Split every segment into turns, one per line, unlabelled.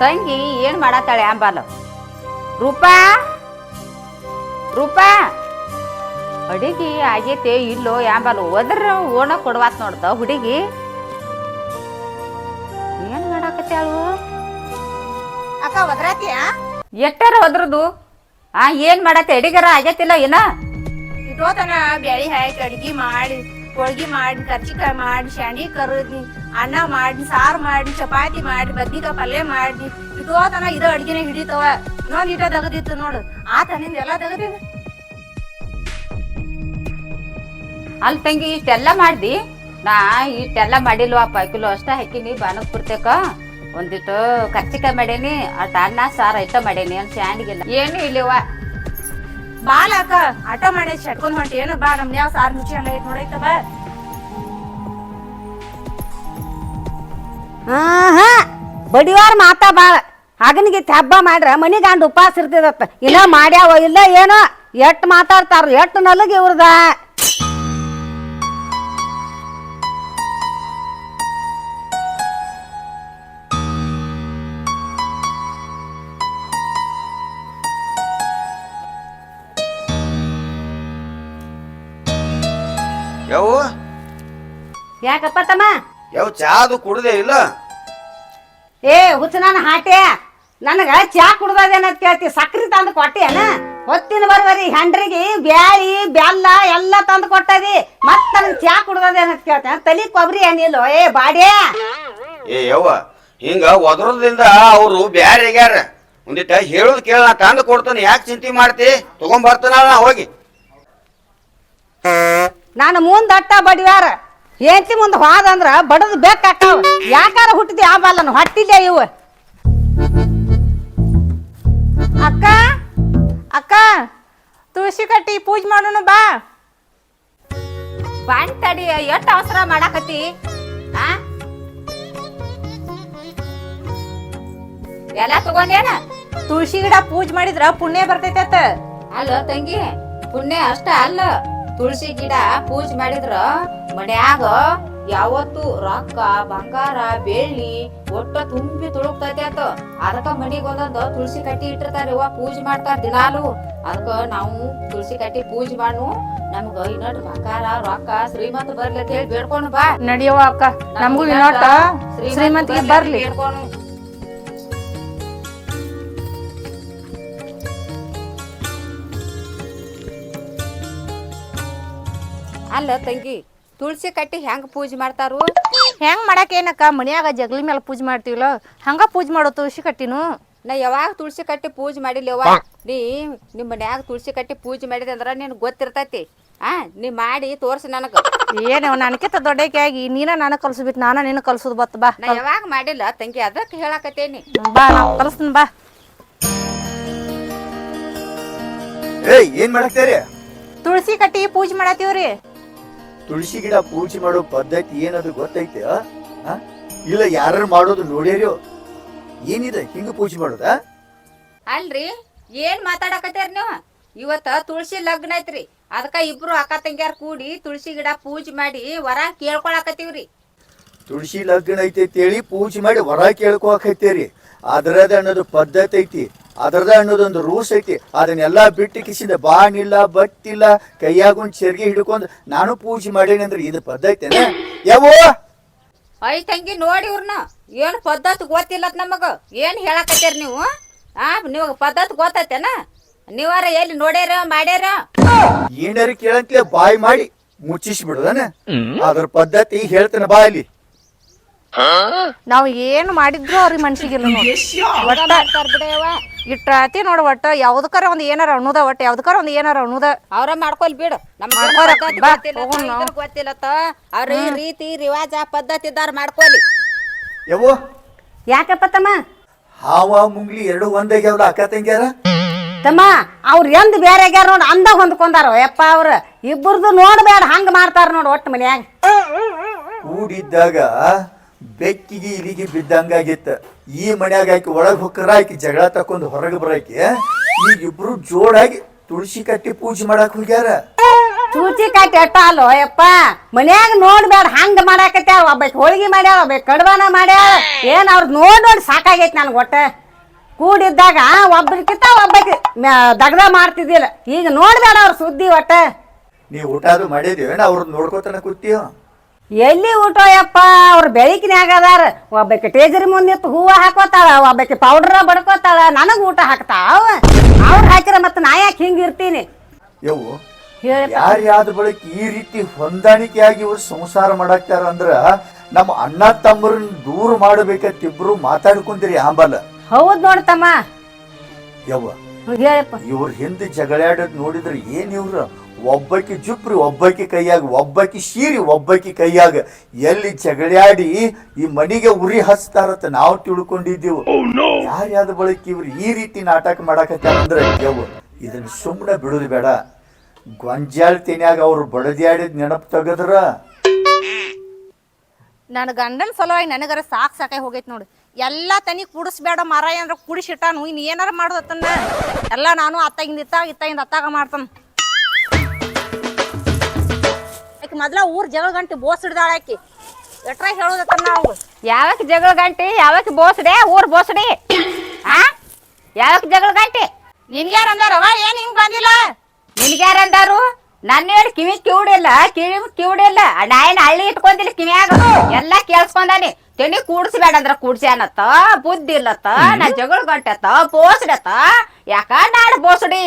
ತಂಗಿ ಏನ್ ಮಾಡತ್ತಾಳೆ ಅಂಬಾಲ? ರೂಪಾ? ರೂಪಾ? ಅಡಿಗೆ ಆಗೈತೆ ಇಲ್ಲೋ ಯಾಂಬಾಲು ಒದ್ರ ಓಣ ಕೊಡ್ವಾತ್ ನೋಡ್ದ ಹುಡುಗಿ? ಏನ್ ಮಾಡಾಕತ್ತಾಳು
ಅಕ್ಕ ಒದ್ರಾತಿಯಾ?
ಎಟ್ಟಾರ ಒದ್ರದು? ಆ ಏನ್ ಮಾಡತ್ತೆ? ಅಡಿಗಾರ ಆಗೈತಿಲ್ಲ ಏನ
ಇಟೋತನ ಬೆಳಿ ಹಾಕಿ ಅಡ್ಗಿ ಮಾಡಿ ಹೋಳ್ಗಿ ಮಾಡಿ ಕರ್ಚಿಕಾಯಿ ಮಾಡಿ ಶಾಂಡಿ ಕರದಿ ಅನ್ನ ಮಾಡಿ ಸಾರು ಮಾಡಿ ಚಪಾತಿ ಮಾಡಿ ಬದ್ನಿಕಾಯಿ ಪಲ್ಯ ಮಾಡಿ ಇಟೋತನ ಇದು ಅಡ್ಗಿನ ಹಿಡಿತವ. ಇನ್ನೊಂದ್ ಇಟ ತಗದಿತ್ತು ನೋಡು ಆ ತನಿಂದ ಎಲ್ಲಾ ತಗದಿ
ಅಲ್ಲಿ ತಂಗಿ ಇಷ್ಟೆಲ್ಲ ಮಾಡ್ದಿ? ನಾ ಇಷ್ಟೆಲ್ಲ ಮಾಡಿಲ್ವಪ್ಪ ಕಿಲೋ ಅಷ್ಟ ಹಾಕಿನಿ ಬಾನಕ್ ಬಿಡ್ತೇಕ? ಒಂದಿಟ್ಟು ಕರ್ಚಿಕಾಯಿ ಮಾಡೇನಿ ಅಟ್ ಅನ್ನ ಸಾರು ಐಟ ಮಾಡೇನಿ ಅಂತ ಶಾಂಡಿಗೆಲ್ಲ ಏನು ಇಲ್ಲಿವ?
ಬಾಲ ಅಕ್ಕ ಆಟ ಮಾಡಿ ಶಟ್ಕೊಂಡ್ ಹೊಂಟಿ. ಏನು ಬಾ, ನಮ್ ಯಾವ ಸಾರ್ ಮುಚ್ಚಿ ಹಂಗ ನೋಡೈತ ಬಾ.
ಬಡಿವಾರ ಮಾತಾ ಬಾಳ. ಹಗನಿಗೆ ಹಬ್ಬ ಮಾಡ್ರ, ಮನಿಗಂಡ್ ಉಪವಾಸ ಇರ್ತದತ್ತ ಇಲ್ಲ ಮಾಡ್ಯಾವ, ಇಲ್ಲ ಏನೋ ಎಟ್ ಮಾತಾಡ್ತಾರ ಎಟ್ ನಲಗ ಇವ್ರದ. ಯಾಕಪ್ಪ ತಮ್ಮ?
ಯಾವ ಚಾದು ಕುಡ್ದೆ ಇಲ್ಲ.
ಏ ಹುಚ್ಚ ನಾನು ಹಾಟೆ. ನನಗ ಚಾ ಕುಡ್ದದೇನಂತ ಕೇಳ್ತಿ. ಸಕ್ರಿ ತಂದು ಕೊಟ್ಟೇನ? ಹೊತ್ತಿನ ಬರ್ಬರಿ ಹೆಂಡ್ರಿಗೆ ಬ್ಯಾಳಿ ಬೆಲ್ಲ ಎಲ್ಲ ತಂದು ಕೊಟ್ಟದಿ. ಮತ್ತ ನನಗೆ ಚಾ ಕುಡ್ದದೇನಂತ ಕೇಳ್ತೇನೆ ತಲಿ ಕೊಬ್ಬರಿ ಏನಿಲ್ಲೋ. ಏ ಬಾಡ್ಯಾ.
ಏ ಯವ್ವ ಹಿಂಗ ಒದರದಿಂದ ಅವರು ಬ್ಯಾರೆ ಗ್ಯಾರ ಒಂದಿಟ್ಟ ಹೇಳುದ್ ಕೇಳ ನಾ ತಂದು ಕೊಡ್ತಾನೆ. ಯಾಕೆ ಚಿಂತೆ ಮಾಡ್ತಿ? ತಗೊಂಡ್ ಬರ್ತಾನ ನಾ ಹೋಗಿ.
ನಾನು ಮುಂದಟ್ಟ ಅಟ್ಟ ಬಡಿವಾರ. ಏಂತಿ ಮುಂದ್ ಹೋದಂದ್ರ ಬಡದ್ ಬೇಕಾಕಾವ ಯಾಕಾರ ಹುಟ್ಟಿದಿ ಆ ಬಾಲನು? ಹೊಟ್ಟಿದ್ಯಾ ಇವು?
ಅಕ್ಕ ಅಕ್ಕ, ತುಳಸಿ ಕಟ್ಟಿ ಪೂಜೆ ಮಾಡೋಣ ಬಾ.
ಬಾಣ್ ತಡಿ, ಎಷ್ಟು ಅವಸರ ಮಾಡಾಕತಿ ಆ? ಎಲ್ಲ ತಗೊಂಡೇನ?
ತುಳಸಿ ಗಿಡ ಪೂಜೆ ಮಾಡಿದ್ರ ಪುಣ್ಯ ಬರ್ತೈತೆ
ಅಲ್ಲ ತಂಗಿ, ಪುಣ್ಯ ಅಷ್ಟ ಅಲ್ಲ. ತುಳಸಿ ಗಿಡ ಪೂಜೆ ಮಾಡಿದ್ರ ಮನ್ಯಾಗ ಯಾವತ್ತು ರೊಕ್ಕ ಬಂಗಾರ ಬೆಳ್ಳಿ ಒಟ್ಟ ತುಂಬಿ ತುಳುಕ್ತೈತಿ ಅಂತ. ಅದಕ್ಕ ಮನಿಗ್ ಒಂದೊಂದು ತುಳಸಿ ಕಟ್ಟಿ ಇಟ್ಟಿರ್ತಾರ ಇವ ಪೂಜೆ ಮಾಡ್ತಾರ ದಿನಾಲು. ಅದಕ್ಕ ನಾವು ತುಳಸಿ ಕಟ್ಟಿ ಪೂಜೆ ಮಾಡು ನಮ್ಗ ಇನ್ನೊಟ್ ಬಂಗಾರ ರೊಕ್ಕ ಶ್ರೀಮಂತ ಬರ್ಲಿ ಅಂತ ಹೇಳಿ ಬೇಡ್ಕೊಂಡು ಬಾ.
ನಡಿಯವ ಅಕ್ಕ. ನಮಗೂ ಇನ್ನೊಟ್ಟ ಶ್ರೀಮಂತಿಗೆ ಬರ್ಲಿ.
ಬೇಡ್ಕೊಂಡು ಅಲ್ಲ ತಂಗಿ ತುಳಸಿ ಕಟ್ಟಿ ಹೆಂಗ್ ಪೂಜೆ ಮಾಡ್ತಾರು?
ಹೆಂಗ್ ಮಾಡಕ್ ಏನಕ್ಕ? ಮನ್ಯಾಗ ಜಗಲಿ ಮೇಲೆ ಪೂಜೆ ಮಾಡ್ತೀವಲ್ಲ ಹಂಗ ಪೂಜೆ ಮಾಡೋ ತುಳಸಿ ಕಟ್ಟಿನು?
ನಾ ಯಾವಾಗ ತುಳಸಿ ಕಟ್ಟಿ ಪೂಜೆ ಮಾಡಿಲ್ಲವ ನೀ ನಿಮ್ಮ ಮನ್ಯಾಗ ತುಳಸಿ ಕಟ್ಟಿ ಪೂಜೆ ಮಾಡಿದೆ ಅಂದ್ರ ನಿನ್ ಗೊತ್ತಿರ್ತೈತಿ. ಆ ನೀ ಮಾಡಿ ತೋರ್ಸಿ ನನಗ.
ಏನು ನನಕಿಂತ ದೊಡ್ಡಕ್ಕೆ ಆಗಿ ನೀನ ನನಗೆ ಕಲ್ಸ್ಬಿಟ್ಟು ನಾನ ನಿನ್ನ ಕಲ್ಸೋದು ಬತ್ ಬಾ.
ನಾ ಯಾವಾಗ ಮಾಡಿಲ್ಲ ತಂಗಿ ಅದಕ್ಕೆ ಹೇಳಾಕತ್ತೇನಿ.
ಬಾ ನಾ ಕಲಿಸ್ತೀನಿ ಬಾ.
ಏಯ್ ಏನ್ ಮಾಡಕ್ತೀರಿ?
ತುಳಸಿ ಕಟ್ಟಿ ಪೂಜೆ ಮಾಡತ್ತೀವ್ರಿ?
ತುಳಸಿ ಗಿಡ ಪೂಜೆ ಮಾಡೋ ಪದ್ಧತಿ ಏನದು ಗೊತ್ತೈತೆ? ಇಲ್ಲ ಯಾರು ಮಾಡೋದು ನೋಡ್ಯಾರ್ಯೋ? ಏನಿದೆ? ಹಿಂಗ ಪೂಜೆ ಮಾಡೋದ?
ಅಲ್ರಿ ಏನ್ ಮಾತಾಡಕತ್ತೀರಿ ನೀವು? ಇವತ್ತ ತುಳಸಿ ಲಗ್ನ ಐತ್ರಿ. ಅದಕ್ಕ ಇಬ್ರು ಅಕ್ಕ ತಂಗ್ಯಾರ ಕೂಡಿ ತುಳಸಿ ಗಿಡ ಪೂಜೆ ಮಾಡಿ ವರ ಕೇಳ್ಕೊಳಕತ್ತೀವ್ರಿ.
ತುಳಸಿ ಲಗ್ನ ಐತಿ ಅಂತೇಳಿ ಪೂಜೆ ಮಾಡಿ ವರ ಕೇಳ್ಕೊಳಕೈತೇರಿ ಅದರದ ಅನ್ನೋದು ಪದ್ಧತಿ ಐತಿ. ಅದರದ ಅನ್ನೋದೊಂದು ರೂಲ್ಸ್ ಐತಿ. ಅದನ್ನೆಲ್ಲ ಬಿಟ್ಟು ಕಿಸಿದ ಬಾಣಿಲ್ಲ ಬಟ್ಟಿಲ್ಲ ಕೈಯಾಗೊಂದು ಚೆರ್ಗಿ ಹಿಡ್ಕೊಂಡು ನಾನು ಪೂಜೆ ಮಾಡೇನಿ ಅಂದ್ರೆ ಇದು ಪದ್ಧತಿನ ಯಾವೋ
ಐ ತಂಗಿ ನೋಡಿ ಇವ್ರನ್ನ ಏನು ಪದ್ಧತಿ ಗೊತ್ತಿಲ್ಲ ನಮಗ? ಏನ್ ಹೇಳಕತ್ತೀರ ನೀವು? ಆ ನೀವ್ ಪದ್ಧತಿ ಗೊತ್ತೈತೆನ? ನೀವಾರ ಎಲ್ಲಿ ನೋಡ್ಯಾರ ಮಾಡ್ಯಾರ?
ಏನಾರು ಕೇಳಂತ ಬಾಯಿ ಮಾಡಿ ಮುಚ್ಚಿಸಿ ಅದರ ಅದ್ರ ಪದ್ಧತಿ ಹೇಳ್ತಾನೆ ಬಾ ಅಲ್ಲಿ
ನಾವು ಏನು ಮಾಡಿದ್ರು ಅವ್ರಿಗೆ ಮನ್ಸಿಗಿಲ್ಲ ಒಟ್ಟ
ಮಾಡ್ತಾರ ಬಿಡವ
ಇಟ್ಟ ಅತಿ ನೋಡು ಒಟ್ಟ ಯಾವ್ದಕ್ಕಾರ ಒಂದ್ ಏನಾರ ಅನ್ನುದ ಒಟ್ಟ ಯಾವ್ದಕ್ಕಾರ ಒಂದ್ ಏನಾರ ಅನ್ನುದ.
ಅವ್ರ ಮಾಡ್ಕೊಲ್ ಬಿಡು. ನಮ್ಗೆ
ಮಾಡ್ಕೊರ, ಬಾ, ಹೋಗೋಣ. ನಾವು.
ಗೊತ್ತಿಲ್ಲತ್ತ. ಅವ್ರ ಈ ರೀತಿ ರಿವಾಜ ಪದ್ಧತಿ ಇದ್ದಾರ ಮಾಡ್ಕೊಲಿ.
ಯಾವೋ
ಯಾಕಪ್ಪ ತಮ್ಮ?
ಹಾವ ಮುಂಗ್ಲಿ ಎರಡು ಒಂದಾಗ್ಯಾವಲ್ಲ ಅಕ್ಕ ತಂಗ್ಯಾರ?
ತಮ್ಮ ಅವ್ರ ಎಂದ್ ಬೇರೆ ಆಗ್ಯಾರ ನೋಡ್ ಅಂದ ಹೊಂದ್ಕೊಂಡಾರ. ಯಪ್ಪ ಅವ್ರ ಇಬ್ಬರದು ನೋಡ್ಬೇಡ ಹಂಗ ಮಾಡ್ತಾರ ನೋಡ್ ಒಟ್ಟು ಮನ್ಯಾಗ.
ಕೂಡಿದ್ದಾಗ ಬೆಕ್ಕಿಗೆ ಇಲಿಗೆ ಬಿದ್ದಂಗಾಗಿತ್ತು. ಈ ಮನ್ಯಾಗ ಆಕಿ ಒಳಗೆ ಹೊಕ್ಕರ ಆಕಿ ಜಗಳ ತಕೊಂಡು ಹೊರಗೆ ಬರಾಕಿ ಈಗ ಇಬ್ರು ಜೋಡಾಗಿ ತುಳಸಿ ಕಟ್ಟಿ ಪೂಜೆ ಮಾಡಕ್ ಹೋಗ್ಯಾರ.
ತುಳಸಿ ಕಟ್ಟಿ ಅಟ್ಟಲ್ಲೋ ಯಪ್ಪ ಮನ್ಯಾಗ ನೋಡ್ಬೇಡ ಹಂಗ ಮಾಡಾಕತ್ಯಾರ ಒಬ್ಬಾಕಿ ಹೋಳಿಗೆ ಮಾಡ್ಯಾಳ ಒಬ್ಬ ಕಡ್ಬಾನ ಮಾಡ್ಯಾಳ. ಏನ್ ಅವ್ರ ನೋಡ್ ನೋಡಿ ಸಾಕಾಗೈತಿ ನನ್ಗೆ ಒಟ್ಟ. ಕೂಡಿದ್ದಾಗ ಒಬ್ಬರಿಕಿಂತ ಒಬ್ಬಾಕಿ ದಗದ ಮಾಡ್ತಿದ್ದಿಲ್ಲ. ಈಗ ನೋಡ್ಬೇಡ ಅವ್ರ ಸುದ್ದಿ ಒಟ್ಟ.
ನೀ ಊಟ ಅದು ಮಾಡಿದೇವೇನ ಅವ್ರ ನೋಡ್ಕೋತಾನ ಕೂತೀಯ?
ಎಲ್ಲಿ ಊಟ ಯಪ್ಪ? ಅವ್ರ ಬೆಳಕಿನ್ಯಾಗ ಅದಾರ. ಒಬ್ಬಾಕಿ ಟೇಜರಿ ಮುಂದೆ ನಿಂತು ಹೂವ ಹಾಕೋತಾಳ ಒಬ್ಬಾಕಿ ಪೌಡ್ರ ಬಡ್ಕೋತಾಳ ನನಗೆ ಊಟ ಹಾಕ್ತಾವ. ಅವ್ರು ಹಾಕಿರ ಮತ್ತೆ ನಾ ಯಾಕೆ ಹಿಂಗ ಇರ್ತೀನಿ?
ಯವ್ವ
ಹೇಳಪ್ಪ.
ಯಾರ್ಯಾದ ಬಳಿಕ ಈ ರೀತಿ ಹೊಂದಾಣಿಕೆಯಾಗಿ ಇವ್ರು ಸಂಸಾರ ಮಾಡಾಕ್ತಾರ ಅಂದ್ರ ನಮ್ಮ ಅಣ್ಣ ತಮ್ಮರನ್ನ ದೂರ ಮಾಡಬೇಕಂತ ಇಬ್ರು ಮಾತಾಡ್ಕೊಂತೀರಿ ಆಂಬಲ
ಹೌದ್ ನೋಡ್ತಮ್ಮ
ಯವ್ವ
ಹೇಳಪ್ಪ.
ಇವ್ರ ಹಿಂದೆ ಜಗಳಾಡೋದ್ ನೋಡಿದ್ರೆ ಏನ್ ಇವ್ರ? ಒಬ್ಬಾಕಿ ಜುಪ್ರಿ ಒಬ್ಬಾಕಿ ಕೈಯಾಗ ಒಬ್ಬಾಕಿ ಶೀರಿ ಒಬ್ಬಾಕಿ ಕೈಯಾಗ ಎಲ್ಲಿ ಜಗಳಾಡಿ ಈ ಮನಿಗೆ ಉರಿ ಹಚ್ತಾರತ್ತ ನಾವು ತಿಳ್ಕೊಂಡಿದ್ದೀವಿ. ಯಾರ್ಯಾದ ಬಳಕೆ ಇವ್ರು ಈ ರೀತಿ ನಾಟಕ ಮಾಡಕ ಅಂದ್ರೆ ಇದನ್ನ ಸುಮ್ಮನೆ ಬಿಡುದು ಬೇಡ. ಗೊಂಜಾಳ ತಿನ್ಯಾಗ ಅವ್ರು ಬಡದ್ಯಾಡಿದ ನೆನಪು ತೆಗದ್ರ?
ನನ್ನ ಗಂಡನ ಸಲುವಾಗಿ ನನಗರ ಸಾಕ್ ಸಾಕಾಗಿ ಹೋಗೈತೆ ನೋಡು. ಎಲ್ಲ ತನಿ ಕುಡಿಸ್ಬೇಡ ಮರ ಏನಾರ ಕುಡಿಸಿಟ್ಟಾನು ಇನ್ ಏನಾರ ಮಾಡೋದತ್ತನ್ನ ಎಲ್ಲ ನಾನು ಅತ್ತಾಗಿಂದ ಇತ್ತಾಗ ಇತ್ತಾಗಿಂದ ಅತ್ತಾಗ ಮಾಡ್ತಾನ. ಆಕಿ ಮೊದ್ಲ ಊರ್ ಜಗಳ ಗಂಟಿ ಬೋಸ್ ಹಿಡ್ದಾಳ ಆಕಿ. ಎಟ್ರ ಹೇಳೋದತ್ತನ್ನ ನಾವು
ಯಾವಕ್ ಜಗಳ ಗಂಟಿ? ಯಾವಕ್ ಬೋಸಡೆ ಊರ್ ಬೋಸಡಿ ಆ? ಯಾವಕ್ ಜಗಳ ಗಂಟಿ?
ನಿನ್ಗ್ಯಾರ ಅಂದಾರವ ಏನ್ ಹಿಂಗ್ ಬಂದಿಲ್ಲ?
ನಿನ್ಗ್ಯಾರಂದಾರು? ನನ್ನ ಹೇಳಿ ಕಿವಿ ಕ್ಯೂಡಿಲ್ಲ ಕಿವಿ ಕಿವಿಡಿಲ್ಲ. ನಾ ಏನ್ ಹಳ್ಳಿ ಇಟ್ಕೊಂಡಿಲ್ಲ ಕಿವಿಯಾಗ. ಎಲ್ಲ ಕೇಳಿಸ್ಕೊಂಡಾನಿ. ತೆನಿ ಕೂಡ್ಸ್ಬೇಡ ಅಂದ್ರ ಕೂಡ್ಸಿ ಅನ್ನತ್ತ ಬುದ್ಧಿ ಇಲ್ಲತ್ತ ನಾ ಜಗಳ ಗಂಟೆತ್ತ ಬೋಸಡತ್ತ. ಯಾಕ ನಾಡ ಬೋಸಡಿ?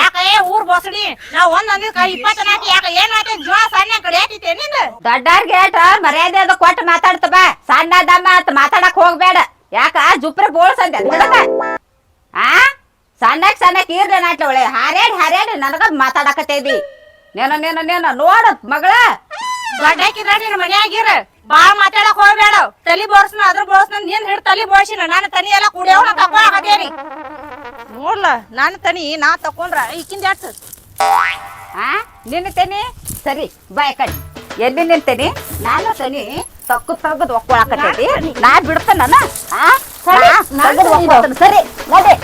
ಯಾಕ ಏ ಊರ್ ಬೋಸಡಿ? ನಾ ಒಂದ್ ಅಂದಿದ್ಕ ಇಪ್ಪತ್ತನಾಕ ಯಾಕ ಏನ್ ಆಯ್ತು ಜೀವ ಸಣ್ಣ ಕಡೆ ಆಯ್ತೈತೆ ನಿಂದ?
ದೊಡ್ಡಾರ್ಗೆ ಏಟ ಮರ್ಯಾದೆ ಅದ ಕೊಟ್ಟು ಮಾತಾಡ್ತ ಬಾ. ಸಣ್ಣ ದಮ್ಮ ಅಂತ ಮಾತಾಡಕ್ ಹೋಗ್ಬೇಡ. ಯಾಕ ಜುಪ್ರೆ ಬೋಳ್ಸಂತೆ ಆ? ಸಣ್ಣಕ್ ಸಣ್ಣಕ್ ಇರ್ಲಿ ನಾಟ್ಲ ಒಳ್ಳೆ. ಹಾರ್ಯಾಡಿ ಹಾರ್ಯಾಡಿ ನನಗ ಮಾತಾಡಕತ್ತೈದಿ. ನೇನ ನೇನ ನೇನ ನೋಡ ಮಗಳ.
ಗಡ್ಡಾಕಿದ್ರ ನಿನ್ ಮನ್ಯಾಗಿರ ಬಾಳ್ ಮಾತಾಡಕ್ ಹೋಗ್ಬೇಡ. ತಲಿ ಬೋರ್ಸ್ನ ಅದ್ರ ಬೋರ್ಸ್ನ ನೀನ್ ಹಿಡ್ ತಲಿ ಬೋರ್ಸಿನ ನಾನು ತನಿ ಎಲ್ಲ ಕುಡಿಯವ್ ನಾ ನೋಡ್ಲ ನಾನು ತನಿ ನಾ ತಕೊಂಡ್ರ ಈಕಿಂದ ಎಟ್
ಆ? ನಿನ್ನ ತನಿ? ಸರಿ ಬಾಯ್ ಕಣಿ ಎಲ್ಲಿ ನಿಂತೇನಿ ನಾನು ತನಿ ತಕ್ಕು ತಗದ್ ಒಕ್ಕೊಳಕತ್ತೈತಿ. ನಾ ಬಿಡ್ತಾನ ಆ?
ಸರಿ, ನಾನು
ತಗದ್ ಒಕ್ಕೊಳ್ತೇನೆ. ಸರಿ ನಡಿ.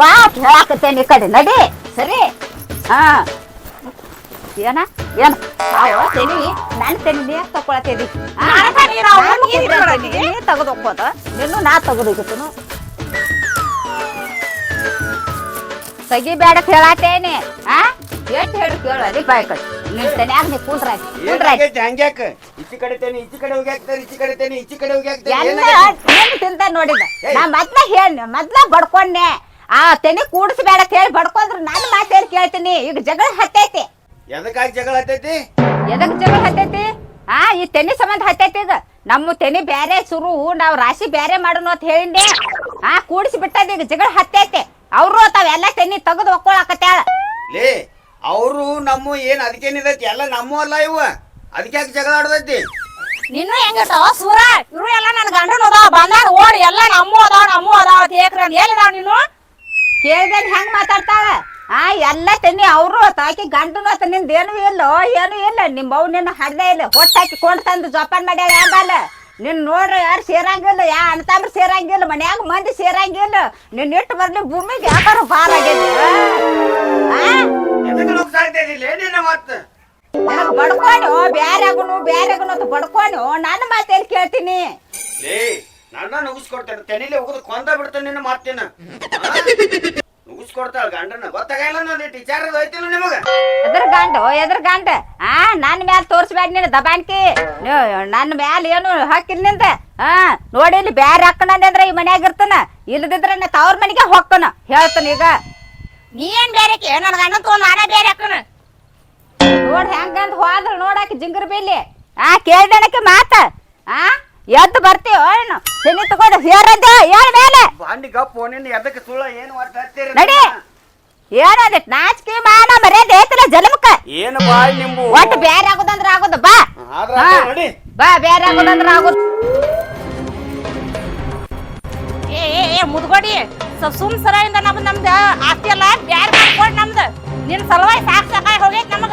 ಬಾ ಹೇಳಾಕತ್ತೇನಿ ಈ ಕಡೆ. ನಡಿ. ಸರಿ. ಹಾ ಏನ? ಏನ್? ಅವ ತೆನಿ ನನ್ನ ತೆನಿ ನೀ ತಗದ್ ನಿನ್ನೂ ತಗದಿಗತ್ತನು ತೆಗಿಬೇಡ ಹೇಳತ್ತೇನೆ ಆ? ಎಷ್ಟು ಹೇಳಿ ಕೇಳು ಅದೇ ಬಾಯ್ ಕಟ್. ನಿನ್ ತನ್ಯಾಗ ನೀ ಕುಂದ್ರ ಕುಂದ್ರ
ಹಂಗ್ಯಾಕ ಈಚಿ ಕಡೆ ತೇನೆ ಈಚಿ ಕಡೆ ಹೋಗಿ ಹಾಕ್ತಾರೆ ಈಚಿ ಕಡೆ ತೇನೆ ಈಚಿ ಕಡೆ ಹೋಗಿ
ಎಲ್ಲ
ಹಾಕ್ತಾರೆ
ಏನ್ ತಿಂತ ನೋಡಿದ ನಾ ಮೊದ್ಲ ಹೇಳ ಮೊದ್ಲ ಬಡ್ಕೊಂಡೆ. ಆ ತೆನಿ ಕೂಡಿಸ್ಬೇಡ ಅಂತ ಹೇಳಿ ಬಡ್ಕೊಂಡ್ರು ನಾನು ಮಾತೇನು ಕೇಳ್ತೀನಿ. ಈಗ ಜಗಳ ಹತ್ತೈತಿ.
ಎದಕ್ಕಾಗಿ ಜಗಳ ಹತ್ತೈತಿ?
ಎದಕ್ ಜಗಳ ಹತ್ತೈತಿ? ಆ ಈ ತೆನಿ ಸಂಬಂಧ ಹತ್ತೈತಿ ಇದು. ನಮ್ಮ ತೆನಿ ಬ್ಯಾರೆ ಸುರು ನಾವ್ ರಾಶಿ ಬ್ಯಾರೆ ಮಾಡೋಣ ಅಂತ ಹೇಳಿಂದೆ. ಆ ಕೂಡಿಸಿ ಬಿಟ್ಟದ ಈಗ ಜಗಳ ಹತ್ತೈತಿ. ಅವ್ರು ತಾವೆಲ್ಲ ತೆನಿ ತೆಗೆದು ಒಕ್ಕೊಳಕತ್ತಾಳ.
ಲೇ ಅವರು ನಮ್ಮ ಏನ್ ಅದಕ್ಕೇನಿದೈತಿ ಎಲ್ಲ ನಮ್ಮ ಅಲ್ಲ ಇವ. ಅದಕ್ಕೆ ಜಗಳ ಆಡದೈತಿ?
ನಿನ್ನೂ ಹೆಂಗಿರ್ತಾವ ಸೂರ? ಇವ್ರು ಎಲ್ಲ ನನ್ನ ಗಂಡನ ಅದಾವ ಬಂದಾಗ ಓಡಿ ಎಲ್ಲ ನಮ್ಮ ಅದಾವ ನಮ್ಮ ಅದಾವ ತೇಕ್ರ ಎಲ್ಲಿದಾವ ನೀನು?
ಕೇಳ್ದಲ್ಲಿ ಹೆಂಗ್ ಮಾತಾಡ್ತಾಳ? ಆ ಎಲ್ಲ ತನ್ನಿ ಅವರು ತಾಕಿ ಗಂಡನು ಆತ ನಿಂದ ಏನು ಇಲ್ಲ ಏನು ಇಲ್ಲ. ನಿಮ್ಮ ಅವ್ ನಿನ್ನ ಹಡ್ದೆ ಇಲ್ಲ. ಹೊಟ್ಟಾಕಿ ಕೊಂಡು ತಂದು ಜೋಪಾನ ಮಾಡ್ಯಾಳ ಯಾವ್ದಲ್ಲ ನಿನ್ನ ನೋಡ್ರಿ ಯಾರು ಸೇರಂಗಿಲ್ಲ ಯಾ ಅಣ್ತಾಮ್ರ ಸೇರಂಗಿಲ್ಲ ಮನ್ಯಾಗ ಮಂದಿ ಸೇರಂಗಿಲ್ಲ. ನಿನ್ನ ಇಟ್ಟು ಬರ್ಲಿ ಭೂಮಿಗೆ ಯಾಕಾರ ನನಗ್ ಬಡ್ಕೊಂಡು ಬ್ಯಾರೆ ಆಗುನು ಬ್ಯಾರೆ ಆಗುನು ಅಂತ? ಬಡ್ಕೊಂಡು ನನ್ನ ಮಾತೇನು ಕೇಳ್ತೀನಿ?
ನನ್ನ ನುಗ್ಸ್ಕೊಡ್ತೇನೆ. ತೆನಿಲಿ ಹೋಗುದು ಕೊಂದ ಬಿಡ್ತೇನೆ ನಿನ್ನ ಮಾತೇನ. ನುಗ್ಸ್ಕೊಡ್ತಾಳ ಗಂಡನ? ಗೊತ್ತಾಗಲ್ಲ ನೋಡಿ ಟೀಚರ್ ಹೋಯ್ತಿಲ್ಲ ನಿಮಗ.
ಎದ್ರ ಗಂಡ? ಎದ್ರ ಗಂಡ? ಆ ನನ್ನ ಮ್ಯಾಲ ತೋರ್ಸ್ಬೇಡ ನೀನು ದಬಾನ್ಕಿ. ನೀವು ನನ್ನ ಮ್ಯಾಲ ಏನು ಹಾಕಿಲ್ನಿಂದ? ಹಾ ನೋಡಿ ಇಲ್ಲಿ ಬ್ಯಾರೆ ಹಾಕಣಂದ್ರೆ ಈ ಮನ್ಯಾಗ ಇರ್ತಾನ. ಇಲ್ಲದಿದ್ರೆ ನಾ ತವ್ರ ಮನೆಗೆ ಹೋಗ್ತಾನ. ಹೇಳ್ತಾನ ಈಗ.
ನೀ ಏನ್ ಬೇರೆ ನನ್ನ ಗಂಡ ತಗೊಂಡ್ ನಾನೇ ಬೇರೆ ಹಾಕೋಣ
ನೋಡ್ ಹೆಂಗಂದ್ ಹೋದ್ರ ನೋಡಾಕಿ ಜಿಂಗರ್ ಬೇಲಿ ಆ ಕೇಳ್ದಣಕ್ಕೆ ಮಾತ. ಆ? ಎದ್ದು ಬರ್ತೀವ ಏನು? ಶನಿ ತಗೊಂಡು ಹೇಳದ ಹೇಳ ಮೇಲೆ.
ಬಾಂಡಿ ಗಪ್ ನಿನ್ನ ಎದಕ್ಕೆ ಸುಳ್ಳ ಏನು ಅರ್ಥ ಹತ್ತೀರಿ
ನಡಿ. ಏನದ ನಾಚಿಕೆ ಮಾನ ಮರ್ಯಾದೆ ಐತಲ್ಲ ಜಲಮಕ್ಕ
ಏನು ಬಾಯ್ ನಿಂಬು?
ಒಟ್ಟು ಬೇರೆ ಆಗುದಂದ್ರ ಆಗುದ ಬಾ.
ಆದ್ರ. ನಡಿ.
ಬಾ ಬೇರೆ ಆಗುದಂದ್ರ ಆಗುದ.
ಏ ಏ ಏ ಮುದ್ಗೋಡಿ ಸ್ವಲ್ಪ ಸುಮ್ ಸರದಿಂದ ನಮ್ದು ನಮ್ದು ಆಸ್ತಿ ಅಲ್ಲ ಬ್ಯಾರೆ ಮಾಡ್ಕೊಂಡು ನಮ್ದು. ನಿನ್ ಸಲುವಾಗಿ ಸಾಕ್ ಸಾಕಾಗಿ ಹೋಗೈತ್ ನಮಗ.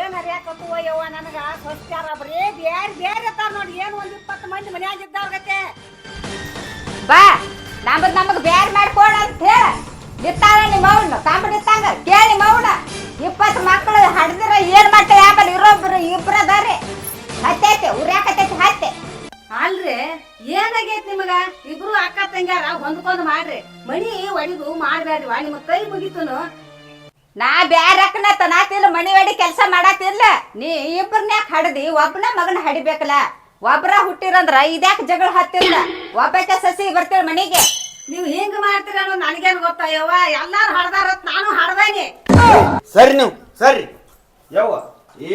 ಏನ್ ಹರಿಯಾಕತ್ತು ಯವ್ವ ನನಗ ಸ್ವಚ್ಛಾರ ಏ ಬೇರೆ ಬೇರೆ ನೋಡಿ. ಏನು ಒಂದ್ ಇಪ್ಪತ್ತು ಮಂದಿ ಮನ್ಯಾಗ ಇದ್ದಾಗತ್ತೆ
ಬಾ ನಮ್ದು ನಮಗ್ ಬೇರೆ ಮಾಡ್ಕೊಡ ಅಂತ ಹೇಳ. ನಿತ್ತಾಳ ನಿಮ್ಮ ಅವ್ನ ಕಾಂಪಿಡಿಸ್ತಾಂಗ ಕೇಳಿ ಮೌನ ಇಪ್ಪತ್ತು ಮಕ್ಕಳು ಹಡ್ದಿರ ಏನ್ ಮಾಡ್ತಾರೆ ಆಮೇಲೆ ಇರೋಬ್ರು ಇಬ್ರು ಅದಾರಿ. ಹತ್ತೈತೆ ಉರ್ಯಾಕತ್ತೈತಿ ಹತ್ತೆ
ಅಲ್ರಿ ಏನಾಗೈತಿ ನಿಮಗ? ಇಬ್ರು ಅಕ್ಕ ತಂಗ್ಯಾರ ಹೊಂದ್ಕೊಂಡ್ ಮಾಡ್ರಿ. ಮಣಿ ಒಡಿದು ಮಾಡ್ಬೇಡ್ರಿ ವಾ ನಿಮಗ್ ಕೈ ಮುಗಿತನು.
ನಾ ಬ್ಯಾರ ತನಾತಿಲ್ಲ ಮಣಿ ಒಡಿ ಕೆಲಸ ಮಾಡಾತಿಲ್ಲ. ನೀ ಇಬ್ಬರನ್ಯಾಕ ಹಡದಿ? ಒಬ್ಬನ ಮಗನ ಹಡಿಬೇಕಲ್ಲ. ಒಬ್ರ ಹುಟ್ಟಿರಂದ್ರ ಇದ್ಯಾಕ ಜಗಳ ಹತ್ತಿಲ್ಲ? ಒಬ್ಬಾಕೆ ಸಸಿ ಬರ್ತೀಳ ಮನಿಗೆ.
ನೀವು ಹಿಂಗ್ ಮಾಡ್ತೀರ ಅನ್ನೋದು ನನಗೇನು ಗೊತ್ತಾಯವ್ವ ಎಲ್ಲಾರು ಹಡ್ದಾರ ನಾನು ಹಡ್ದಾನೆ.
ಸರಿ ನೀವು ಸರಿ. ಯವ್ವ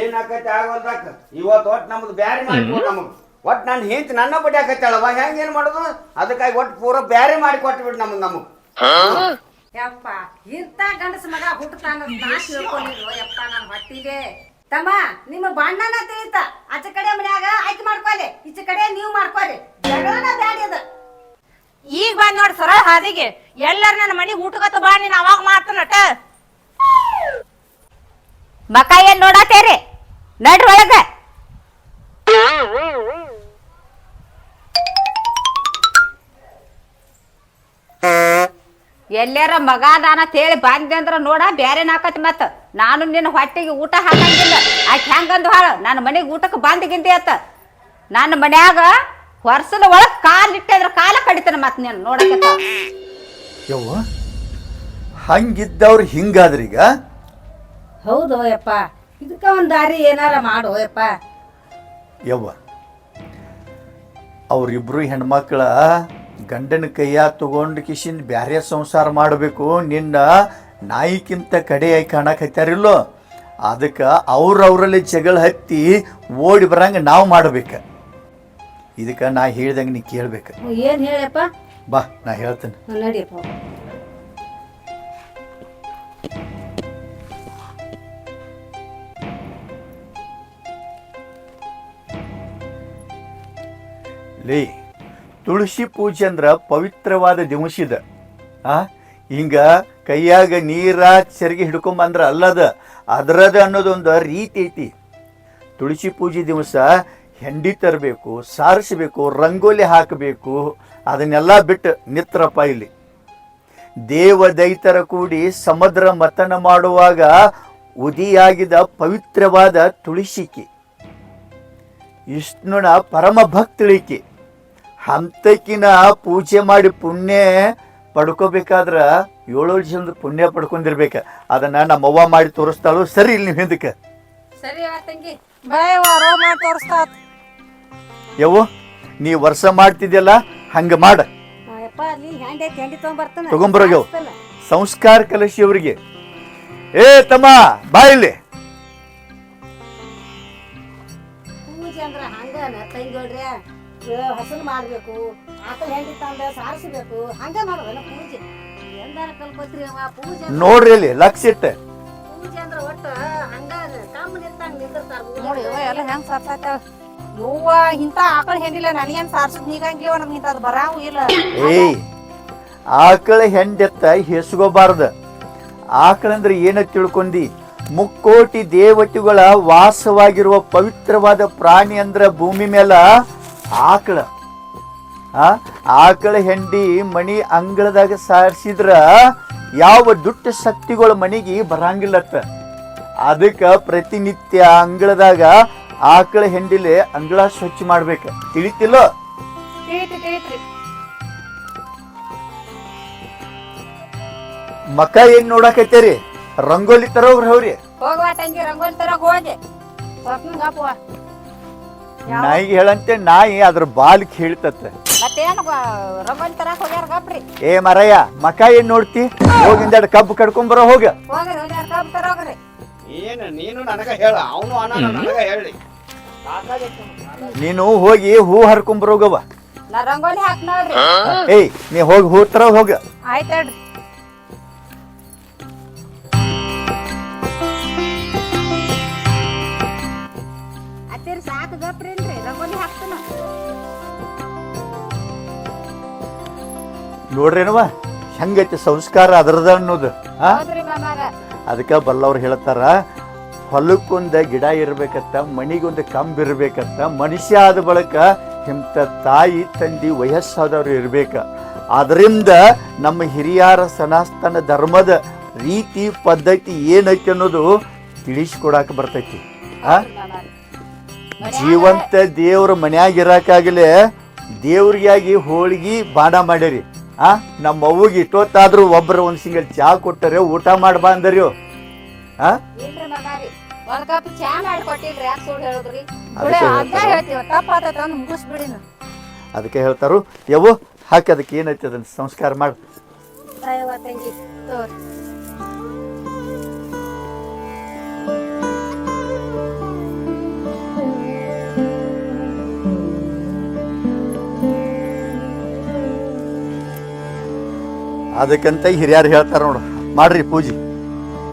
ಏನಾಕೈತಿ ಆಗೋಲ್ದಾಕ? ಇವತ್ತು ಒಟ್ಟು ನಮ್ದು ಬ್ಯಾರೆ ಮಾಡ್ಬೋದು ನಮಗ್. ಒಟ್ಟು ನಾನು ಹೆಂಡ್ತಿ ನನ್ನ ಬಡ್ಡಿ ಹಾಕತ್ತಳವ ಹೆಂಗೆ ಏನು ಮಾಡೋದು? ಅದಕ್ಕಾಗಿ ಒಟ್ಟು ಪೂರ ಬ್ಯಾರೆ ಮಾಡಿ ಕೊಟ್ಬಿಟ್ಟು ನಮಗೆ ನಮಗೆ.
ಯಪ್ಪ ಇಂಥ ಗಂಡಸ ಮಗ ಹುಟ್ಟತಾನ ನಾ ಯಪ್ಪ ನನ್ನ ಹೊಟ್ಟಿಗೆ. ತಮ್ಮ ನಿಮ್ಮ ಬಣ್ಣನ ತಿಳಿತ. ಆಚೆ ಕಡೆ ಮನ್ಯಾಗ ಆಯ್ಕೆ ಮಾಡ್ಕೊಳ್ಳಿ ಈಚೆ ಕಡೆ ನೀವು ಮಾಡ್ಕೊಳ್ಳಿ ಜಗಳನ
ಈಗ ಬಂದ್ ನೋಡ್ ಸರ ಹಾದಿಗೆ. ಎಲ್ಲರೂ ನನ್ನ ಮನೆ ಊಟಗತ್ತ ಬಾ ನೀನ್ ಅವಾಗ ಮಾಡ್ತಾನಟ
ಮಕ ಏನ್ ನೋಡತ್ತೇರಿ? ನಡ್ರಿ ಒಳಗ. ಎಲ್ಲಾರ ಮಗ ದಾನ ತೇಳಿ ಬಂದೆ ಅಂದ್ರ ನೋಡ ಬ್ಯಾರೆ ನಾಕತ್ ಮತ್ತ. ನಾನು ನಿನ್ನ ಹೊಟ್ಟೆಗೆ ಊಟ ಹಾಕಂಗಿಲ್ಲ. ಆಕೆ ಹೆಂಗಂದು ಹಾಳ? ನನ್ನ ಮನೆಗೆ ಊಟಕ್ಕೆ ಬಂದ್ ಗಿಂದಿ ಅತ್ತ ನನ್ನ ಮನ್ಯಾಗ ಹೊರಸಲ ಒಳಗ್ ಕಾಲ್ ಇಟ್ಟೆ ಅಂದ್ರ ಕಾಲ ಕಡಿತಾನ ಮತ್ ನೀನು ನೋಡಕ್ಕೆ
ಯವ್ವ ಹಂಗಿದ್ದವ್ರು ಹಿಂಗಾದ್ರೀಗ
ಹೌದು ಯಪ್ಪ. ಇದಕ್ಕ ಒಂದ್ ದಾರಿ ಏನಾರ ಮಾಡು ಯಪ್ಪ.
ಯವ್ವ ಅವ್ರಿಬ್ರು ಹೆಣ್ಮಕ್ಳ ಗಂಡನ ಕೈಯ ತಗೊಂಡು ಕಿಶಿನ್ ಬ್ಯಾರೆ ಸಂಸಾರ ಮಾಡಬೇಕು ನಿನ್ನ ನಾಯಿಕ್ಕಿಂತ ಕಡೆಯಾಗಿ ಕಾಣಕತ್ತಾರಿಲ್ಲೋ ಅದಕ್ಕೆ ಅವ್ರವ್ರಲ್ಲಿ ಜಗಳ ಹತ್ತಿ ಓಡಿ ಬರಂಗ ನಾವು ಮಾಡ್ಬೇಕು. ಇದಕ್ಕೆ ನಾ ಹೇಳ್ದಂಗೆ ನೀ ಕೇಳ್ಬೇಕು.
ಏನು ಹೇಳಪ್ಪ?
ಬಾ ನಾ ಹೇಳ್ತೇನೆ.
ನಡಿಯಪ್ಪ
ಲೇ ತುಳಸಿ ಪೂಜೆ ಅಂದ್ರೆ ಪವಿತ್ರವಾದ ದಿವಸಿದ ಆ, ಹಿಂಗ ಕೈಯಾಗ ನೀರ ಸೆರಗಿ ಹಿಡ್ಕೊಂಬಂದ್ರ ಅಲ್ಲದ ಅದರದ ಅನ್ನೋದೊಂದು ರೀತಿ ಐತಿ. ತುಳಸಿ ಪೂಜೆ ದಿವಸ ಹೆಂಡಿ ತರಬೇಕು, ಸಾರಿಸಬೇಕು, ರಂಗೋಲಿ ಹಾಕಬೇಕು, ಅದನ್ನೆಲ್ಲ ಬಿಟ್ಟು ನಿತ್ರಪ್ಪ ಇಲ್ಲಿ. ದೇವ ದೈತರ ಕೂಡಿ ಸಮುದ್ರ ಮತನ ಮಾಡುವಾಗ ಉದಿಯಾಗಿದ ಪವಿತ್ರವಾದ ತುಳಸಿಕಿ. ವಿಷ್ಣುನ ಪರಮ ಭಕ್ತಳಿಕೆ ಹಂತಕಿನ ಪೂಜೆ ಮಾಡಿ ಪುಣ್ಯ ಪಡ್ಕೋಬೇಕಾದ್ರ ಏಳೇಳು ಜನದ ಪುಣ್ಯ ಪಡ್ಕೊಂಡಿರ್ಬೇಕ. ಅದನ್ನ ನಮ್ಮವ್ವ ಮಾಡಿ ತೋರಿಸ್ತಾಳು. ಸರಿ ಇಲ್ಲಿ ನೀವು ಹಿಂದಕ್ಕೆ.
ಸರಿ ತಂಗಿ.
ಬಯವ ರೋ ಮಾಡಿ ತೋರಿಸ್ತಾ
ಯವ್ವ ನೀ ವರ್ಷ ಮಾಡ್ತಿದ್ಯಲ್ಲ ಹಂಗ ಮಾಡ.
ಯಪ್ಪ ಅಲ್ಲಿ ಹ್ಯಾಂಡಿ ಐತಿ ಹ್ಯಾಂಡಿ ತಗೊಂಬರ್ತಾನ.
ತಗೊಂಬರೋಗ್ಯವ ಸಂಸ್ಕಾರ ಕಲಶಿ ಅವರಿಗೆ. ಏ ತಮ್ಮ ಬಾ ಇಲ್ಲಿ.
ಪೂಜೆ ಅಂದ್ರ ಹಂಗನ ತಂಗೋಡ್ರಿ ಹಸನ್ ಮಾಡಬೇಕು ಆಕಳ ಹೆಂಡಿ ತಂದ ಸಾರಿಸಬೇಕು ಹಂಗ ಮಾಡೋದಲ್ಲ ಪೂಜೆ? ಎಂದಾರ ಕಲ್ಕೋತ್ರಿ ಅವ ಪೂಜೆ
ನೋಡ್ರಿ ಇಲ್ಲಿ ಲಕ್ಷ ಇಟ್ಟ.
ಪೂಜೆ ಅಂದ್ರ ಒಟ್ಟ ಹಂಗ ತಮ್ಮ ನಿಂತಂಗ ನಿಂದಿರ್ತಾರ
ನೋಡಿ ಇವ ಎಲ್ಲ ಹೆಂಗ್ ಸಾರ್ಸಾಕ? ಯವ್ವ ಇಂತ ಆಕಳ ಹೆಂಡಿಲ್ಲ ನನಗೇನ್ ಸಾರ್ಸದ್ ನೀಗಂಗಿಲ್ಲ ನಮ್ಗೆ ಇಂಥದ್ ಬರಾವು ಇಲ್ಲ.
ಏಯ್ ಆಕಳ ಹೆಂಡೆತ್ತ ಹೆಸ್ಕೋಬಾರ್ದ ಆಕಳಂದ್ರೆ ಏನ ತಿಳ್ಕೊಂಡಿ? ಮುಕ್ಕೋಟಿ ದೇವತೆಗಳ ವಾಸವಾಗಿರುವ ಪವಿತ್ರವಾದ ಪ್ರಾಣಿ ಅಂದ್ರ ಭೂಮಿ ಮೇಲ ಆಕಳ. ಆ ಆಕಳ ಹೆಂಡಿ ಮಣಿ ಅಂಗಳದಾಗ ಸಾರಿಸಿದ್ರ ಯಾವ ದುಷ್ಟ ಶಕ್ತಿಗಳು ಮನೆಗೆ ಬರಂಗಿಲ್ಲತ್ತ. ಅದಕ್ಕೆ ಪ್ರತಿನಿತ್ಯ ಅಂಗಳದಾಗ ಆಕಳ ಹೆಂಡಿಲೆ ಅಂಗಳ ಸ್ವಚ್ಛ ಮಾಡ್ಬೇಕು. ತಿಳಿತಿಲ್ಲ?
ಮಕ್ಕ
ಮಕ ಏನ್ ನೋಡಕೈತೇರಿ ರಂಗೋಲಿ ತರೋಗ್ರಿ ಹೌರಿ
ಹೋಗುವ ತಂಗಿ ರಂಗೋಲಿ ತರ ಹೋಗಿ.
ನಾಯಿಗೆ ಹೇಳಂತೆ ನಾಯಿ ಅದ್ರ ಬಾಲ್ಕ್ ಹೇಳ್ತತ್ತೆ
ಮತ್ತೇನು ರಂಗೋಲಿ ತರಕ್ ಹೋಗ್ಯಾರ ಗಪ್ರಿ.
ಏ ಮರಯ್ಯ ಮಕ ಏನ್ ನೋಡ್ತಿ? ಹೋಗಿಂದ ಕಬ್ಬು ಕಡ್ಕೊಂಡ್ ಬರೋ ಹೋಗ.
ಹೋಗ್ರಿ ಹೋಗ್ಯಾರ ಕಬ್ಬ್ ತರೋಗ್ರಿ
ಏನು ನೀನು ನನಗ ಹೇಳ ಅವನು ಅನ್ನ ನನಗ ಹೇಳಿ.
ನೀನು ಹೋಗಿ ಹೂ ಹರ್ಕೊಂಡ್ ಬರೋಗವ
ನಾ ರಂಗೋಲಿ ಹಾಕ್ ನೋಡ್ರಿ.
ಏಯ್ ನೀ ಹೋಗಿ ಹೂ ತರ ಹೋಗ.
ಆಯ್ತು ಹೇಳ್ರಿ.
ಅತ್ತೇರಿ ಸಾಕು ಗಪ್ರಿ ಇಲ್ರಿ. ರಂಗೋಲಿ ಹಾಕ್ತಾನ.
ನೋಡ್ರೇನವ ಹೆಂಗೈತಿ ಸಂಸ್ಕಾರ ಅದರದ ಅನ್ನೋದು ಆ?
ಹೌದ್ರಿ ಮಾಮಾರ.
ಅದಕ್ಕೆ ಬಲ್ಲವ್ರು ಹೇಳ್ತಾರ ಹೊಲಕ್ಕೊಂದ ಗಿಡ ಇರ್ಬೇಕತ್ತ ಮನಿಗೊಂದು ಕಂಬ ಇರ್ಬೇಕತ್ತ ಮನುಷ್ಯ ಆದ ಬಳಿಕ ಇಂಥ ತಾಯಿ ತಂದಿ ವಯಸ್ಸಾದವ್ರು ಇರ್ಬೇಕ. ಅದರಿಂದ ನಮ್ಮ ಹಿರಿಯರ ಸನಾತನ ಧರ್ಮದ ರೀತಿ ಪದ್ಧತಿ ಏನೈತಿ ಅನ್ನೋದು ತಿಳಿಸ್ಕೊಡಕ್ಕೆ ಬರ್ತೈತಿ ಆ? ಜೀವಂತ ದೇವ್ರ ಮನ್ಯಾಗ ಇರಾಕಾಗಲೇ ದೇವ್ರಿಗಾಗಿ ಹೋಳಿಗೆ ಬಾಣ ಮಾಡಿರಿ. ಆ ನಮ್ಮ ಅವ್ವಗೆ ಇಷ್ಟೊತ್ತಾದ್ರೂ ಒಬ್ರು ಒಂದ್ ಸಿಂಗಲ್ ಚಾ ಕೊಟ್ಟರೆ ಊಟ ಮಾಡ್ಬಾ ಅಂದ್ರಿ ಆ? ಅದಕ್ಕೆ ಹೇಳ್ತಾರು. ಯವ್ವ ಹಾಕಿ ಅದಕ್ಕೆ ಏನೈತಿ ಅದನ್ನ ಸಂಸ್ಕಾರ ಮಾಡು. ಅದಕ್ಕಂತ ಹಿರಿಯರು ಹೇಳ್ತಾರ ನೋಡು. ಮಾಡ್ರಿ ಪೂಜೆ.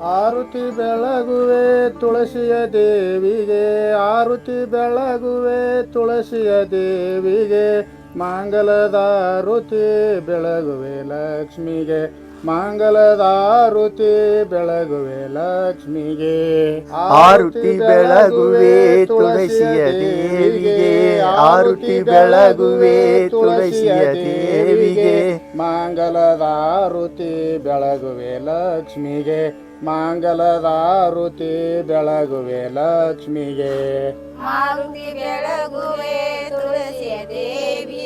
ಆರುತಿ ಬೆಳಗುವೆ ತುಳಸಿಯ ದೇವಿಗೆ, ಆರುತಿ ಬೆಳಗುವೆ ತುಳಸಿಯ ದೇವಿಗೆ ಮಾಂಗಲದಾರುತಿ ಬೆಳಗುವೆ ಲಕ್ಷ್ಮಿಗೆ. ಮಾಂಗಲದಾರುತಿ ಬೆಳಗುವೆ ಲಕ್ಷ್ಮಿಗೆ
ಆರುತಿ ಬೆಳಗುವೆ ತುಳಸಿಯ ದೇವಿಗೆ ಆರುತಿ ಬೆಳಗುವೆ ತುಳಸಿಯ ದೇವಿಗೆ.
ಮಂಗಲದಾರುತಿ ಬೆಳಗುವೆ ಲಕ್ಷ್ಮಿಗೆ ಮಂಗಲದಾರುತಿ ಬೆಳಗುವೆ ಲಕ್ಷ್ಮಿಗೆ.
ಆರುತಿ ಬೆಳಗುವೆ ತುಳಸಿಯ ದೇವಿಗೆ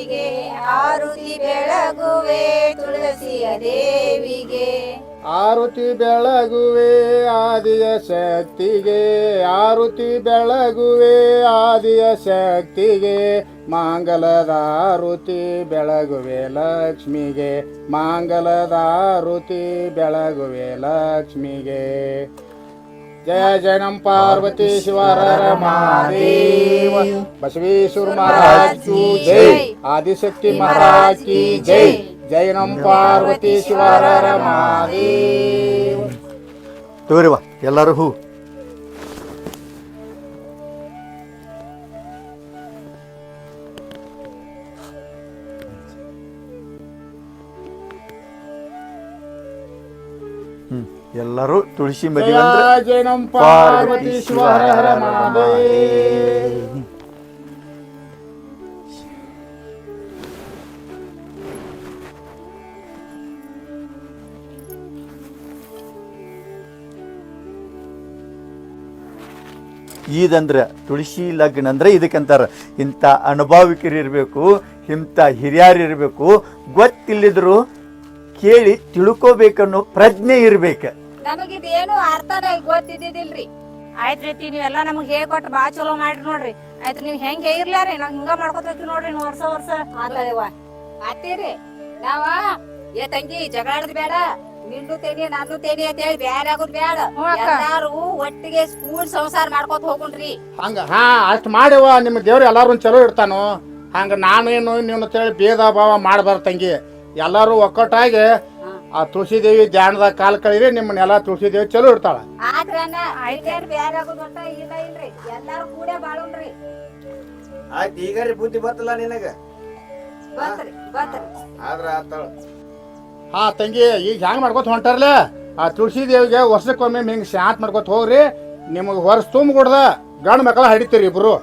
ಆರುತಿ ಬೆಳಗುವೆ ತುಳಸಿಯ ದೇವಿಗೆ.
ಆರುತಿ ಬೆಳಗುವೆ ಆದಿಯ ಶಕ್ತಿಗೆ. ಆರುತಿ ಬೆಳಗುವೆ ಆದಿಯ ಶಕ್ತಿಗೆ. ಮಾಂಗಲದಾರುತಿ ಬೆಳಗುವೆ ಲಕ್ಷ್ಮಿಗೆ. ಮಾಂಗಲದಾರುತಿ ಬೆಳಗುವೆ ಲಕ್ಷ್ಮಿಗೆ. ಜಯ ಜಯ ನಂ ಪಾರ್ವತಿ ಶಿವರ ಮಹಾದೇವ. ಬಸವೇಶ್ವರ ಮಹಾರಾಜ್ ಕಿ ಜೈ. ಆದಿಶಕ್ತಿ ಮಹಾರಾಜ್ ಕಿ ಜೈ. ಜಯನಂ ಪಾರ್ವತಿ ಶಿವರ ಮಹಾದೇವ.
ತೋರಿವ ಎಲ್ಲರೂ ಎಲ್ಲರೂ ತುಳಸಿ ಮದುವೆ ಈದಂದ್ರೆ ತುಳಸಿ ಲಗ್ನ ಅಂದ್ರೆ ಇದಕ್ಕಂತಾರ ಇಂಥ ಅನುಭವಿಕರು ಇರಬೇಕು ಇಂಥ ಹಿರಿಯರು ಇರಬೇಕು ಗೊತ್ತಿಲ್ಲಿದ್ರು ಕೇಳಿ ತಿಳ್ಕೋಬೇಕನ್ನೋ ಪ್ರಜ್ಞೆ ಇರ್ಬೇಕು.
ನಮಗಿದೇನು ಅರ್ಥನೇ ಗೊತ್ತಿದ್ದಿಲ್ರಿ
ಆಯ್ತು ರೀತಿ ನೀವೆಲ್ಲ ಹೇಗೆ ಕೊಟ್ಟು ಬಾ ಚಲೋ ಮಾಡ್ರಿ ನೋಡ್ರಿ. ಆಯ್ತು ನೀವ್ ಹೆಂಗ್ ಹೇಗಿರ್ಲಾರಿ ನಾವ್ ಹಿಂಗ ಮಾಡ್ಕೊತೀವಿ ನೋಡ್ರಿ ನೀವು ವರ್ಷ ವರ್ಷ.
ಆತದವ್ವ ಆತೀರಿ ನಾವ ಏ ತಂಗಿ ಜಗಳಾಡದ್ ಬೇಡ ನಿಂದು ತೇನಿ ನಂದು ತೇನಿ ಅಂತ ಹೇಳಿ ಬ್ಯಾರೆ ಆಗುದ್ ಬೇಡ
ಯಾರು
ಎಲ್ಲಾರು ಒಟ್ಟಿಗೆ ಸ್ಕೂಲ್ ಸಂಸಾರ ಮಾಡ್ಕೊತ ಹೋಗುಣ್ರಿ.
ಹಂಗ ಹಾ ಅಷ್ಟ್ ಮಾಡಿವ ನಿಮ್ಮ ದೇವ್ರು ಎಲ್ಲಾರು ಚಲೋ ಇರ್ತಾನು. ಹಂಗ ನಾನೇನು ನೀನು ಅಂತೇಳಿ ಭೇದ ಭಾವ ಮಾಡಬಾರ್ದು ತಂಗಿ. ಎಲ್ಲಾರು ಒಕ್ಕಟ್ಟಾಗಿ ಆ ತುಳಸಿ ದೇವಿ ಧ್ಯಾನದಾಗ ಕಾಲ್ ಕಳೀರಿ ನಿಮ್ಮನ್ನೆಲ್ಲ ತುಳಸಿ ದೇವಿ ಚಲೋ ಇರ್ತಾಳ.
ಆದ್ರನ ಐದೇನ್ ಬ್ಯಾರೆ ಆಗೋದ್ ಇಲ್ಲ ಇಲ್ರಿ. ಎಲ್ಲಾರು ಕೂಡೆ ಬಾಳುಣ್ರಿ.
ಆಯ್ತು ಈಗ ರೀ ಬುದ್ಧಿ ಬರ್ತಲ್ಲ ನಿನಗ?
ಬತ್ರಿ ಬತ್ರಿ.
ಆದ್ರ ಆತಳ.
ಹಾ ತಂಗಿ ಈಗ ಹ್ಯಾಂಗ ಮಾಡ್ಕೊತ ಹೊಂಟಾರ್ಲೆ? ಆ ತುಳಸಿ ದೇವಿಗೆ ವರ್ಷಕ್ಕೊಮ್ಮೆ ಹಿಂಗ್ ಶಾಂತ ಮಾಡ್ಕೊತ ಹೋಗ್ರಿ. ನಿಮಗೆ ವರ್ಷ ತುಂಬ ಕೊಡ್ದ. ಗಂಡು ಮಕ್ಕಳ ಹಡಿತೀರಿ ಇಬ್ರು.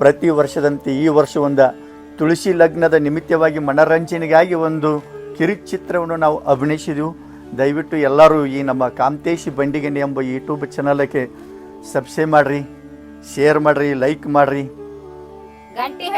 ಪ್ರತಿ ವರ್ಷದಂತೆ ಈ ವರ್ಷ ಒಂದು ತುಳಸಿ ಲಗ್ನದ ನಿಮಿತ್ತವಾಗಿ ಮನರಂಜನೆಗಾಗಿ ಒಂದು ಕಿರುಚಿತ್ರವನ್ನು ನಾವು ಅಭಿನಯಿಸಿದೆವು. ದಯವಿಟ್ಟು ಎಲ್ಲರೂ ಈ ನಮ್ಮ ಕಾಮತೇಶಿ ಬಂಡಿಗೆನೆ ಎಂಬ ಯೂಟ್ಯೂಬ್ ಚಾನಲಕ್ಕೆ ಸಬ್ಸ್ಕ್ರೈಬ್ ಮಾಡಿರಿ ಶೇರ್ ಮಾಡಿರಿ ಲೈಕ್ ಮಾಡಿರಿ.
ಗಂಟಿ